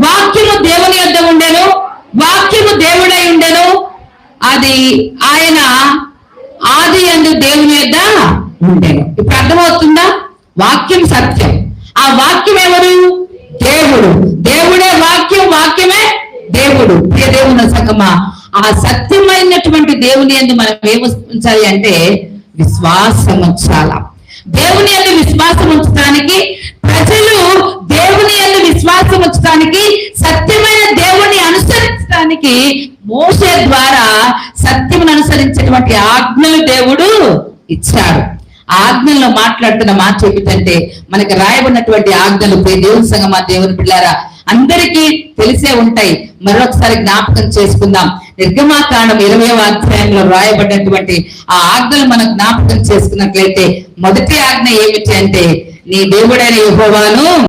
వాక్యము దేవుని యొద్ద ఉండెను వాక్యము దేవుడై ఉండెను. అది ఆయన ఆది అందు దేవుని యొద్ద ఉండేను. ఇప్పుడు అర్థమవుతుందా? వాక్యం సత్యం. ఆ వాక్యం ఎవరు? దేవుడు. దేవుడే వాక్యం వాక్యమే దేవుడు. ప్రియ దేవుని సగమా ఆ సత్యమైనటువంటి దేవుని అందు మనం ఏమి ఉంచాలి అంటే విశ్వాసం ఉంచాల? దేవుని అందు విశ్వాసం విశ్వాసం సత్యమైన దేవుని అనుసరించడానికి మోసే ద్వారా సత్యమును అనుసరించేటువంటి ఆజ్ఞలు దేవుడు ఇచ్చాడు. ఆ ఆజ్ఞల్లో మాట్లాడుతున్న మాట ఏమిటంటే మనకి రాయబడినటువంటి ఆజ్ఞలు దేవుని సంగమా దేవుని పిల్లారా అందరికీ తెలిసే ఉంటాయి. మరొకసారి జ్ఞాపకం చేసుకుందాం. నిర్గమాకాండం ఇరవై అధ్యాయంలో రాయబడినటువంటి ఆ ఆజ్ఞలు మనం జ్ఞాపకం చేసుకున్నట్లయితే మొదటి ఆజ్ఞ ఏమిటి అంటే నీ దేవుడైన యెహోవాను